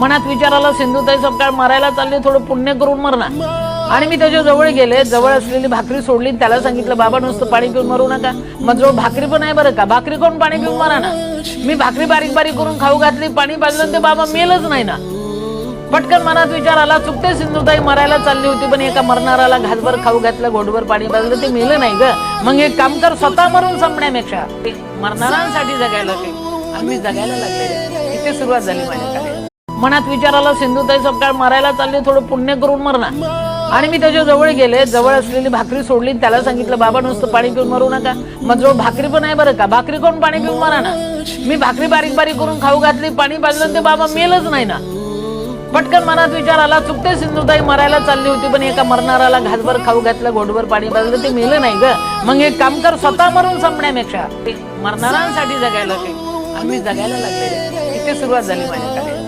मनात विचाराला सिंधुताई सपकाळ मारायला चालली थोडं पुण्य करून मरणार. आणि मी त्याच्याजवळ गेले जवळ असलेली भाकरी सोडली त्याला सांगितलं बाबा नुसतं पाणी पिऊन मरू नका. मग जवळ भाकरी पण आहे बरं का भाकरी कोण पाणी पिऊन मरा ना? मी भाकरी बारीक बारीक करून खाऊ घातली पाणी पाजलं ते बाबा मेलच नाही ना. पटकन मनात विचार आला चुकते सिंधुताई मरायला चालली होती पण एका मरणाराला घासभर खाऊ घातलं घोटभर पाणी पाजलं ते मेलं नाही ग. मग एक काम कर स्वतः मरून संपण्यापेक्षा ते जगायला शिक आणि मी जगायला लागले इथे सुरुवात झाली माझ्या मनात विचाराला सिंधुताई सपकाळ मारायला चालली थोडं पुण्य करून मरणार. आणि मी त्याच्याजवळ गेले जवळ असलेली भाकरी सोडली आणि त्याला सांगितलं बाबा नुसतं पाणी पिऊन मरू नका. मग जवळ भाकरी पण आहे बरं का भाकरी कोण पाणी पिऊन मरा ना? मी भाकरी बारीक बारीक करून खाऊ घातली पाणी पाजलं ते बाबा मेलच नाही ना. पटकन मनात विचार आला चुकते सिंधुताई मरायला चालली होती पण एका मरणाराला घासभर खाऊ घातलं घोटभर पाणी पाजलं ते मेलं नाही ग. मग एक काम कर स्वतः मरून संपण्यापेक्षा ते जगायला आम्ही जगायला लागले इथे सुरुवात झाली माझ्याकडे.